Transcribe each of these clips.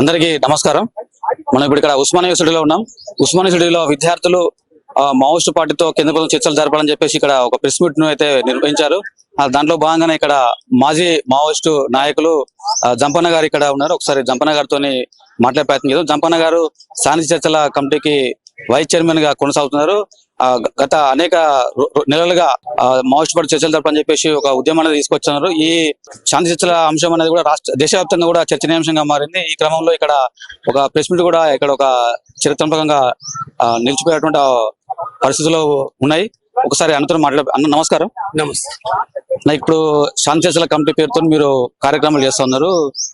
అందరికీ నమస్కారం. మనం ఇప్పుడు ఇక్కడ ఉస్మానియా యూనివర్సిటీలో ఉన్నాం. ఉస్మానియా యూనివర్సిటీలో విద్యార్థులు ఆ, పార్టీతో కేంద్ర ప్రభుత్వం చర్చలు జరపాలని చెప్పేసి ఇక్కడ ఒక ప్రెస్ మీట్ను అయితే నిర్వహించారు. దాంట్లో భాగంగానే ఇక్కడ మాజీ మావోయిస్టు నాయకులు జంపన్న గారు ఇక్కడ ఉన్నారు. ఒకసారి జంపన్న గారితో మాట్లాడే ప్రయత్నం చేద్దాం. జంపన్న గారు శాంతి చర్చల కమిటీకి వైస్ చైర్మన్గా కొనసాగుతున్నారు. గత అనేక నెలలుగా మావోయిస్టు పార్టీ చర్చలు జరపని చెప్పేసి ఒక ఉద్యమాన్ని తీసుకొచ్చున్నారు ఈ శాంతి చర్చల అంశం అనేది కూడా రాష్ట్ర దేశవ్యాప్తంగా కూడా చర్చనీయాంశంగా మారింది. ఈ క్రమంలో ఇక్కడ ఒక ప్రెస్ మీట్ కూడా ఇక్కడ ఒక చరిత్రాత్మకంగా నిలిచిపోయేటువంటి పరిస్థితులు ఉన్నాయి. ఒకసారి అన్నతో మాట్లాడ అన్న నమస్కారం. నమస్తే. నా ఇప్పుడు శాంతి చర్చల కమిటీ పేరుతో మీరు కార్యక్రమాలు చేస్తా ఉన్నారు.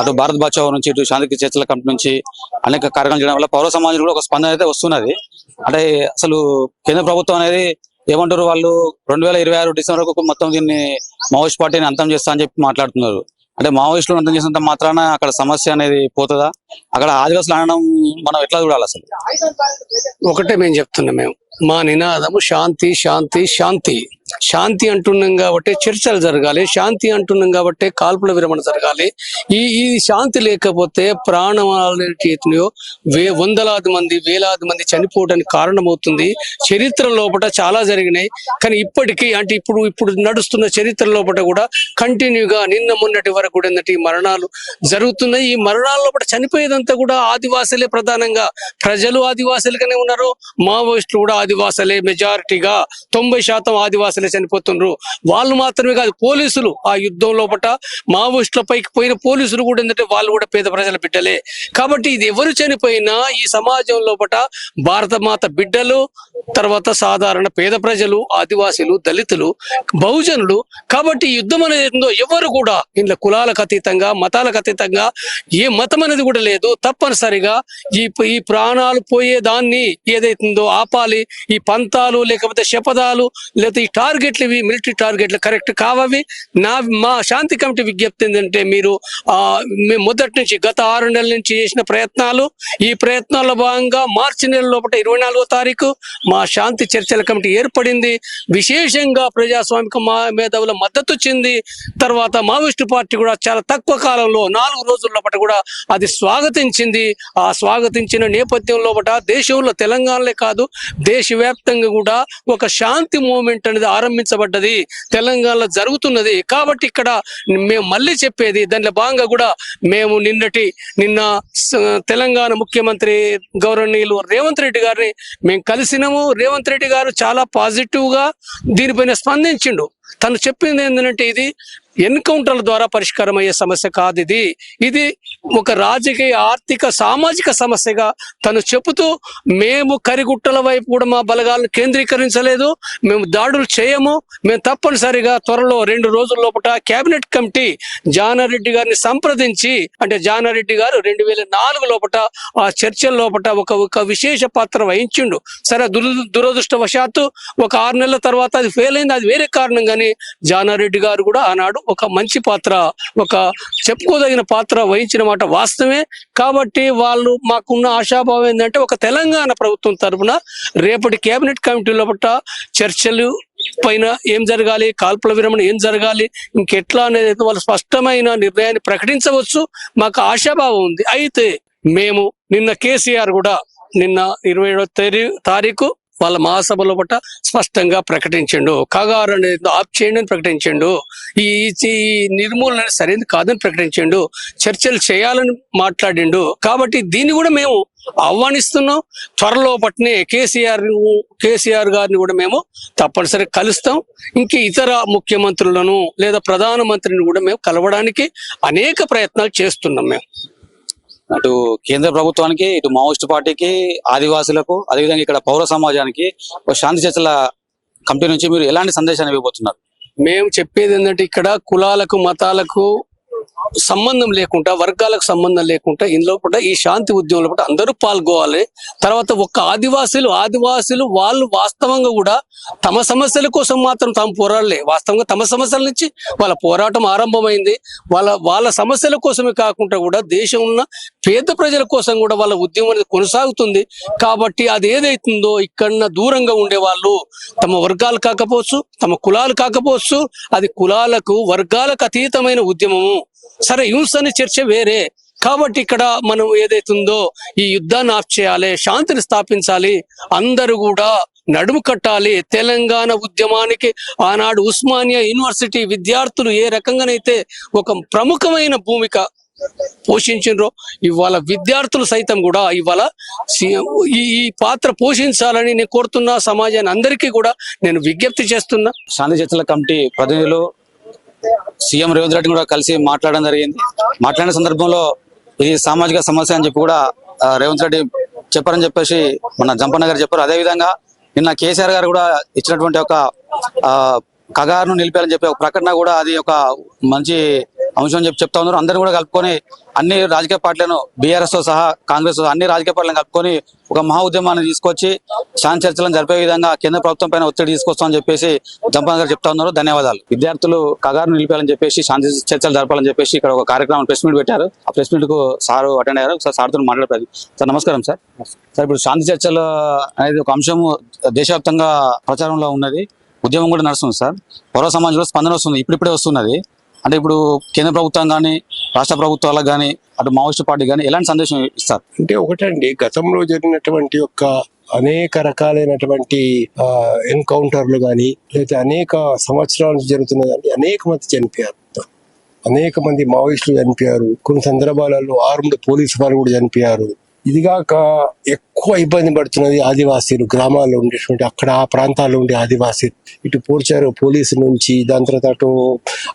అటు భారత్ బాచావ్ నుంచి ఇటు శాంతి చర్చల కమిటీ నుంచి అనేక కార్యక్రమాలు చేయడం వల్ల పౌర సమాజం కూడా ఒక స్పందన అయితే వస్తున్నది. అంటే అసలు కేంద్ర ప్రభుత్వం అనేది ఏమంటారు వాళ్ళు రెండు వేల ఇరవై ఆరు డిసెంబర్ వరకు మొత్తం దీన్ని మావోయిస్ట్ పార్టీని అంతం చేస్తా అని చెప్పి మాట్లాడుతున్నారు. అంటే మావోయిస్టులు అంతం చేసినంత మాత్రాన అక్కడ సమస్య అనేది పోతుందా? అక్కడ ఆదివాసులు అనడం మనం ఎట్లా చూడాలి అసలు? ఒకటే మేము చెప్తున్నాం మేము. మా నినాదము శాంతి శాంతి శాంతి. శాంతి అంటున్నాం కాబట్టి చర్చలు జరగాలి శాంతి అంటున్నాం కాబట్టి కాల్పుల విరమణ జరగాలి. ఈ ఈ శాంతి లేకపోతే ప్రాణాలు వే వందలాది మంది వేలాది మంది చనిపోవడానికి కారణమవుతుంది. చరిత్ర లోపల చాలా జరిగినాయి. కానీ ఇప్పటికీ అంటే ఇప్పుడు ఇప్పుడు నడుస్తున్న చరిత్ర లోపల కూడా కంటిన్యూగా నిన్న మొన్నటి వరకు కూడా ఏంటంటే ఈ మరణాలు జరుగుతున్నాయి. ఈ మరణాల లోపల చనిపోయేదంతా కూడా ఆదివాసులే ప్రధానంగా. ప్రజలు ఆదివాసులుగానే ఉన్నారు. మావోయిస్టులు కూడా ఆదివాసులే మెజారిటీగా. తొంభై శాతం ఆదివాసులే చనిపోతున్నారు వాళ్ళు మాత్రమే కాదు పోలీసులు ఆ యుద్ధం లోపల మావోయిస్టుల పైకి పోయిన పోలీసులు కూడా ఏంటంటే వాళ్ళు కూడా పేద ప్రజల బిడ్డలే. కాబట్టి ఇది ఎవరు చనిపోయినా ఈ సమాజం లోపట భారత మాత బిడ్డలు తర్వాత సాధారణ పేద ప్రజలు ఆదివాసీలు దళితులు బహుజనులు. కాబట్టి యుద్ధం అనేది ఏందో ఎవరు కూడా ఇంట్లో కులాలకు అతీతంగా మతాలకు అతీతంగా ఏ మతం అనేది కూడా లేదు. తప్పనిసరిగా ఈ ఈ ప్రాణాలు పోయే దాన్ని ఏదైతుందో ఆపాలి. ఈ పంతాలు లేకపోతే శపథాలు లేకపోతే ఈ టార్గెట్లు ఇవి మిలిటరీ టార్గెట్లు కరెక్ట్ కావవి. నా మా శాంతి కమిటీ విజ్ఞప్తి ఏంటంటే మీరు ఆ మొదటి నుంచి గత ఆరు నెలల నుంచి చేసిన ప్రయత్నాలు ఈ ప్రయత్నాల్లో భాగంగా మార్చి నెల లోపల ఇరవై నాలుగో తారీఖు మా శాంతి చర్చల కమిటీ ఏర్పడింది. విశేషంగా ప్రజాస్వామిక మా మేధావుల మద్దతు వచ్చింది. తర్వాత మావోయిస్టు పార్టీ కూడా చాలా తక్కువ కాలంలో నాలుగు రోజుల లోపల కూడా అది స్వాగతించింది. ఆ స్వాగతించిన నేపథ్యం లోపల దేశంలో తెలంగాణలే కాదు దేశవ్యాప్తంగా కూడా ఒక శాంతి మూమెంట్ అనేది ప్రారంభించబడ్డది. తెలంగాణలో జరుగుతున్నది. కాబట్టి ఇక్కడ మేము మళ్ళీ చెప్పేది దానిలో భాగంగా కూడా మేము నిన్నటి నిన్న తెలంగాణ ముఖ్యమంత్రి గౌరవనీయులు రేవంత్ రెడ్డి గారిని మేము కలిసినాము. రేవంత్ రెడ్డి గారు చాలా పాజిటివ్గా దీనిపైన స్పందించిండు. తను చెప్పింది ఏంటంటే ఇది ఎన్కౌంటర్ల ద్వారా పరిష్కారం అయ్యే సమస్య కాదు ఇది. ఇది ఒక రాజకీయ ఆర్థిక సామాజిక సమస్యగా తను చెబుతూ మేము కరిగుట్టల వైపు కూడా మా బలగాలను కేంద్రీకరించలేదు మేము దాడులు చేయము మేము తప్పనిసరిగా త్వరలో రెండు రోజుల లోపల కేబినెట్ కమిటీ జానారెడ్డి గారిని సంప్రదించి అంటే జానారెడ్డి గారు రెండు వేల నాలుగు లోపల ఆ చర్చల లోపల ఒక ఒక విశేష పాత్ర వహించిండు. సరే దుర దురదృష్టవశాత్తు ఒక ఆరు నెలల తర్వాత అది ఫెయిల్ అయింది. అది వేరే కారణం కానీ జానారెడ్డి గారు కూడా ఆనాడు ఒక మంచి పాత్ర ఒక చెప్పుకోదగిన పాత్ర వహించిన మాట వాస్తవమే. కాబట్టి వాళ్ళు మాకున్న ఆశాభావం ఏంటంటే ఒక తెలంగాణ ప్రభుత్వం తరపున రేపటి కేబినెట్ కమిటీలో పట్ల చర్చలు పైన ఏం జరగాలి కాల్పుల విరమణ ఏం జరగాలి ఇంకెట్లా అనేది వాళ్ళు స్పష్టమైన నిర్ణయాన్ని ప్రకటించవచ్చు. మాకు ఆశాభావం ఉంది. అయితే మేము నిన్న కేసీఆర్ కూడా నిన్న ఇరవై ఏడవ తారీఖు వాళ్ళ మహాసభలో పట్ల స్పష్టంగా ప్రకటించిండు. కగారు అనేది ఆప్ చేయండి అని ప్రకటించిండు. ఈ నిర్మూలన సరైనది కాదని ప్రకటించిండు. చర్చలు చేయాలని మాట్లాడిండు. కాబట్టి దీన్ని కూడా మేము ఆహ్వానిస్తున్నాం. త్వరలో పట్టినే కేసీఆర్ కేసీఆర్ గారిని కూడా మేము తప్పనిసరిగా కలుస్తాం. ఇంక ఇతర ముఖ్యమంత్రులను లేదా ప్రధానమంత్రిని కూడా మేము కలవడానికి అనేక ప్రయత్నాలు చేస్తున్నాం మేము. అటు కేంద్ర ప్రభుత్వానికి ఇటు మావోయిస్ట్ పార్టీకి ఆదివాసులకు అదేవిధంగా ఇక్కడ పౌర సమాజానికి ఒక శాంతి చర్చల కమిటీ నుంచి మీరు ఎలాంటి సందేశాన్ని ఇవ్వబోతున్నారు? మేము చెప్పేది ఏంటంటే ఇక్కడ కులాలకు మతాలకు సంబంధం లేకుండా వర్గాలకు సంబంధం లేకుండా ఇందులో కూడా ఈ శాంతి ఉద్యమంలో కూడా అందరూ పాల్గొవాలి. తర్వాత ఒక్క ఆదివాసీలు ఆదివాసులు వాళ్ళు వాస్తవంగా కూడా తమ సమస్యల కోసం మాత్రం తాము పోరాడలే. వాస్తవంగా తమ సమస్యల నుంచి వాళ్ళ పోరాటం ఆరంభమైంది. వాళ్ళ వాళ్ళ సమస్యల కోసమే కాకుండా కూడా దేశం ఉన్న పేద ప్రజల కోసం కూడా వాళ్ళ ఉద్యమం అనేది కొనసాగుతుంది. కాబట్టి అది ఏదైతుందో ఇక్కడ దూరంగా ఉండే వాళ్ళు తమ వర్గాలు కాకపోవచ్చు తమ కులాలు కాకపోవచ్చు అది కులాలకు వర్గాలకు అతీతమైన ఉద్యమము. సరే హింస అనే చర్చ వేరే. కాబట్టి ఇక్కడ మనం ఏదైతుందో ఈ యుద్ధాన్ని ఆఫ్ చేయాలి శాంతిని స్థాపించాలి అందరూ కూడా నడుము కట్టాలి. తెలంగాణ ఉద్యమానికి ఆనాడు ఉస్మానియా యూనివర్సిటీ విద్యార్థులు ఏ రకంగానైతే ఒక ప్రముఖమైన భూమిక పోషించారో ఇవాళ విద్యార్థులు సైతం కూడా ఇవాళ ఈ ఈ పాత్ర పోషించాలని నేను కోరుతున్నా సమాజాన్ని అందరికీ కూడా నేను విజ్ఞప్తి చేస్తున్నా. శాంతి చర్చల కమిటీ ప్రతినిధులు సీఎం రేవంత్ రెడ్డి కూడా కలిసి మాట్లాడడం జరిగింది. మాట్లాడిన సందర్భంలో ఇది సామాజిక సమస్య అని చెప్పి కూడా రేవంత్ రెడ్డి చెప్పారని చెప్పేసి మన జంపన్న గారు చెప్పారు. అదే విధంగా నిన్న కేసీఆర్ గారు కూడా ఇచ్చినటువంటి ఒక కగారును నిలిపారని చెప్పి ఒక ప్రకటన కూడా అది ఒక మంచి అంశం చెప్పి చెప్తా ఉన్నారు. అందరిని కూడా కలుపుకొని అన్ని రాజకీయ పార్టీలను బీఆర్ఎస్తో సహా కాంగ్రెస్తో అన్ని రాజకీయ పార్టీలను కలుపుకొని ఒక మహా ఉద్యమాన్ని తీసుకొచ్చి శాంతి చర్చలను జరిపే విధంగా కేంద్ర ప్రభుత్వం పైన ఒత్తిడి తీసుకొస్తామని చెప్పేసి జంపన్న గారు చెప్తా ఉన్నారు. ధన్యవాదాలు. విద్యార్థులు కగారు నిలిపాలని చెప్పేసి శాంతి చర్చలు జరపాలని చెప్పేసి ఇక్కడ ఒక కార్యక్రమం ప్రెస్ మీట్ పెట్టారు. ఆ ప్రెస్ మీట్కు సార్ అటెండ్ అయ్యారు. సార్ సార్తో మాట్లాడేది సార్ నమస్కారం సార్. సార్ ఇప్పుడు శాంతి చర్చలు అనేది ఒక అంశము దేశవ్యాప్తంగా ప్రచారంలో ఉన్నది. ఉద్యమం కూడా నడుస్తుంది సార్. పౌర సమాజంలో స్పందన వస్తుంది. ఇప్పుడిప్పుడే వస్తున్నది. అంటే ఇప్పుడు కేంద్ర ప్రభుత్వం కానీ రాష్ట్ర ప్రభుత్వాలకు కానీ అటు మావోయిస్ట్ పార్టీ కానీ ఎలాంటి సందేశం ఇస్తారు? అంటే ఒకటండి గతంలో జరిగినటువంటి యొక్క అనేక రకాలైనటువంటి ఎన్కౌంటర్లు కానీ లేదా అనేక సంవత్సరాల నుంచి జరుగుతున్న కానీ అనేక మంది చనిపోయారు. అనేక మంది మావోయిస్టులు చనిపోయారు. కొన్ని సందర్భాలలో ఆర్మ్డ్ పోలీసు వారు కూడా చనిపోయారు. ఇదిగాక ఎక్కువ ఇబ్బంది పడుతున్నది ఆదివాసీలు. గ్రామాల్లో ఉండేటువంటి అక్కడ ఆ ప్రాంతాల్లో ఉండే ఆదివాసీలు. ఇటు పోర్చారు పోలీసు నుంచి దాని తర్వాత అటు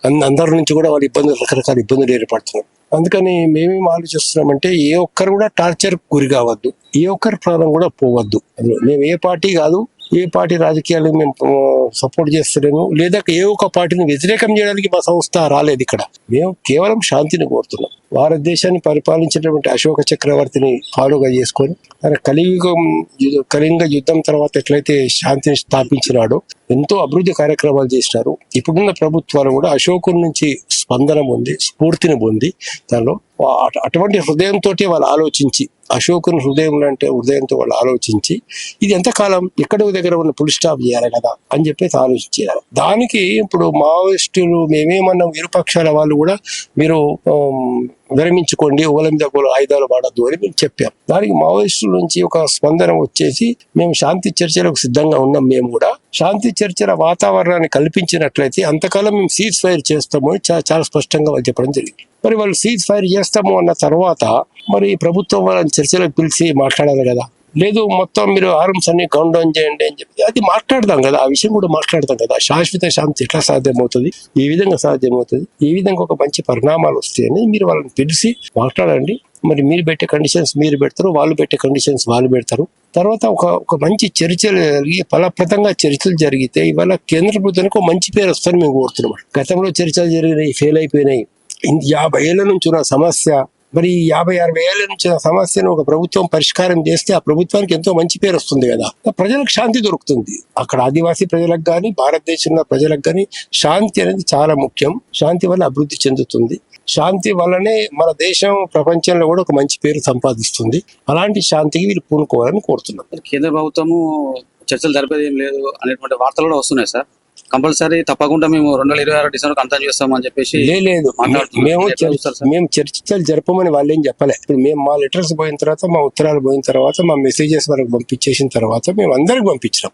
అందరి నుంచి కూడా వాళ్ళు ఇబ్బందులు రకరకాల ఇబ్బందులు ఏర్పడుతున్నారు. అందుకని మేమేం ఆలోచిస్తున్నామంటే ఏ ఒక్కరు కూడా టార్చర్ గురి కావద్దు. ఏ ఒక్కరి ప్రాణం కూడా పోవద్దు. అందులో మేము ఏ పార్టీ కాదు ఏ పార్టీ రాజకీయాలు మేము సపోర్ట్ చేస్తలేము. లేదా ఏ ఒక్క పార్టీని వ్యతిరేకం చేయడానికి మా సంస్థ రాలేదు ఇక్కడ. మేము కేవలం శాంతిని కోరుతున్నాం. భారతదేశాన్ని పరిపాలించినటువంటి అశోక చక్రవర్తిని ఫాలోగా చేసుకొని ఆయన కలియుగం కలింగ కళింగ యుద్ధం తర్వాత ఎట్లయితే శాంతిని స్థాపించినాడో ఎంతో అభివృద్ధి కార్యక్రమాలు చేసినారు. ఇప్పుడున్న ప్రభుత్వాలు కూడా అశోకుని నుంచి స్పందన పొంది స్ఫూర్తిని పొంది దానిలో అటు- అటువంటి హృదయంతో వాళ్ళు ఆలోచించి అశోకుని హృదయం అంటే హృదయంతో వాళ్ళు ఆలోచించి ఇది ఎంతకాలం ఎక్కడో దగ్గర ఉన్న పులి స్టాప్ చేయాలి కదా అని చెప్పేసి ఆలోచించారు దానికి ఇప్పుడు మావోయిస్టులు మేమేమన్నాం ఇరుపక్షాల వాళ్ళు కూడా మీరు విరమించుకోండి ఓల మీద ఆయుధాలు వాడద్దు అని మేము చెప్పాం. దానికి మావోయిస్టుల నుంచి ఒక స్పందన వచ్చేసి మేము శాంతి చర్చలకు సిద్ధంగా ఉన్నాం మేము కూడా. శాంతి చర్చల వాతావరణాన్ని కల్పించినట్లయితే అంతకాలం మేము సీజ్ ఫైర్ చేస్తాము అని చా- చాలా స్పష్టంగా వాళ్ళు చెప్పడం జరిగింది. మరి వాళ్ళు సీజ్ ఫైర్ చేస్తాము అన్న తర్వాత మరి ప్రభుత్వం వాళ్ళని చర్చలకు పిలిచి మాట్లాడాలి కదా. లేదు మొత్తం మీరు ఆర్మ్స్ అన్ని కౌంట్ డౌన్ చేయండి అని చెప్పి. అది మాట్లాడదాం కదా ఆ విషయం కూడా మాట్లాడదాం కదా. శాశ్వత శాంతి ఎట్లా సాధ్యమవుతుంది? ఏ విధంగా సాధ్యమవుతుంది? ఏ విధంగా ఒక మంచి పరిణామాలు వస్తాయని మీరు వాళ్ళని పిలిచి మాట్లాడండి. మరి మీరు పెట్టే కండిషన్స్ మీరు పెడతారు వాళ్ళు పెట్టే కండిషన్స్ వాళ్ళు పెడతారు. తర్వాత ఒక ఒక మంచి చర్చలు జరిగి ఫలప్రదంగా చర్చలు జరిగితే ఇవాళ కేంద్ర ప్రభుత్వానికి ఒక మంచి పేరు వస్తుందని మేము కోరుతున్నాం. గతంలో చర్చలు జరిగినాయి ఫెయిల్ అయిపోయినాయి. యాభై ఏళ్ళ నుంచి ఉన్న సమస్య మరి యాభై అరవై ఏళ్ళ నుంచి ఆ సమస్యను ఒక ప్రభుత్వం పరిష్కారం చేస్తే ఆ ప్రభుత్వానికి ఎంతో మంచి పేరు వస్తుంది కదా. ప్రజలకు శాంతి దొరుకుతుంది. అక్కడ ఆదివాసీ ప్రజలకు కానీ భారతదేశంలో ప్రజలకు కానీ శాంతి అనేది చాలా ముఖ్యం. శాంతి వల్ల అభివృద్ధి చెందుతుంది. శాంతి వల్లనే మన దేశం ప్రపంచంలో కూడా ఒక మంచి పేరు సంపాదిస్తుంది. అలాంటి శాంతికి వీళ్ళు పూనుకోవాలని కోరుతున్నాం. కేంద్ర ప్రభుత్వము చర్చలు జరిపేది ఏం లేదు అనేటువంటి వార్తలు కూడా వస్తున్నాయి సార్. కంపల్సరీ తప్పకుండా మేము రెండు వేల ఇరవై ఆరు డిసెంబర్ అంతం చేస్తామని చెప్పేసి లేదు. మేము? మేము చర్చలు జరపమని వాళ్ళు ఏం చెప్పలే. ఇప్పుడు మేము మా లెటర్స్ పోయిన తర్వాత మా ఉత్తరాలు పోయిన తర్వాత మా మెసేజెస్ వాళ్ళకి పంపించేసిన తర్వాత మేము అందరికి పంపించినాం.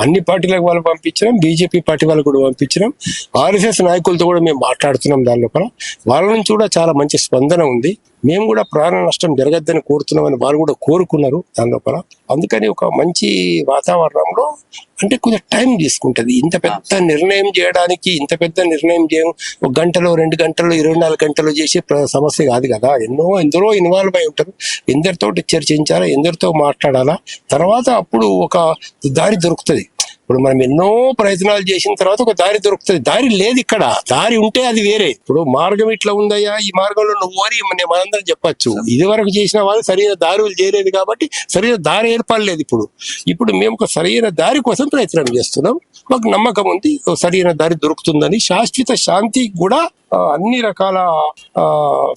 అన్ని పార్టీలకు వాళ్ళు పంపించినాం బీజేపీ పార్టీ వాళ్ళకు కూడా పంపించినాం. ఆర్ఎస్ఎస్ నాయకులతో కూడా మేము మాట్లాడుతున్నాం దాని లోపల. వాళ్ళ నుంచి కూడా చాలా మంచి స్పందన ఉంది. మేము కూడా ప్రాణ నష్టం జరగద్దని కోరుతున్నామని వాళ్ళు కూడా కోరుకున్నారు దాని లోపల. అందుకని ఒక మంచి వాతావరణంలో అంటే కొంచెం టైం తీసుకుంటది. ఇంత పెద్ద నిర్ణయం చేయడానికి ఇంత పెద్ద నిర్ణయం చేయం ఒక గంటలో రెండు గంటలు ఇరవై నాలుగు గంటలు చేసే ప్ర- సమస్య కాదు కదా. ఎన్నో ఎందరో ఇన్వాల్వ్ అయి ఉంటారు. ఎందరితోటి చర్చించాలా ఎందరితో మాట్లాడాలా. తర్వాత అప్పుడు ఒక దారి దొరుకుతుంది. ఇప్పుడు మనం ఎన్నో ప్రయత్నాలు చేసిన తర్వాత ఒక దారి దొరుకుతుంది. దారి లేదు ఇక్కడ. దారి ఉంటే అది వేరే. ఇప్పుడు మార్గం ఇట్లా ఉందయ్యా ఈ మార్గంలో నువ్వు అని మన- మనందరం చెప్పొచ్చు. ఇది వరకు చేసిన వాళ్ళు సరైన దారులు చేయలేదు కాబట్టి సరైన దారి ఏర్పడలేదు ఇప్పుడు. ఇప్పుడు మేము ఒక సరైన దారి కోసం ప్రయత్నం చేస్తున్నాం. మాకు నమ్మకం ఉంది సరైన దారి దొరుకుతుందని. శాశ్వత శాంతి కూడా అన్ని రకాల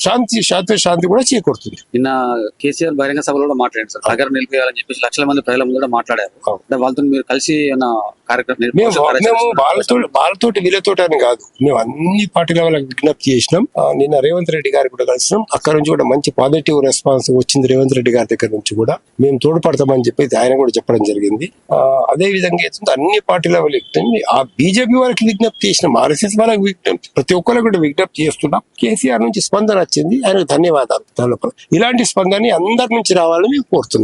శాంతి శాంతి శాంతి కూడా చేకూరుతుంది. నిన్న కేసీఆర్ బహిరంగ సభలో కూడా మాట్లాడారు సార్. నగరం నిలిపేయాలని చెప్పేసి లక్షల మంది ప్రజల ముందు కూడా మాట్లాడారు వాళ్ళతో మీరు కలిసి ఏమన్నా కార్యక్రమం మేము? వాళ్ళతో వాళ్ళతోటి వీళ్ళతోటి అని కాదు. మేము అన్ని పార్టీల వాళ్ళకి విజ్ఞప్తి చేసినాం. నిన్న రేవంత్ రెడ్డి గారికి కూడా కలిసినాం. అక్కడ నుంచి కూడా మంచి పాజిటివ్ రెస్పాన్స్ వచ్చింది రేవంత్ రెడ్డి గారి దగ్గర నుంచి కూడా. మేము తోడ్పడతామని చెప్పి ఆయన కూడా చెప్పడం జరిగింది. అదే విధంగా ఏంటంటే అన్ని పార్టీల వాళ్ళకి ఆ బీజేపీ వాళ్ళకి విజ్ఞప్తి చేసినాం. ఆర్ఎస్ఎస్ వాళ్ళకి విజ్ఞప్తి. ప్రతి ఒక్కరికి కూడా విజ్ఞప్తి చేస్తున్నాం. కేసీఆర్ నుంచి స్పందన వచ్చింది. ఆయనకు ధన్యవాదాలు. ఇలాంటి స్పందన అందరి నుంచి రావాలని మేము కోరుతున్నాం.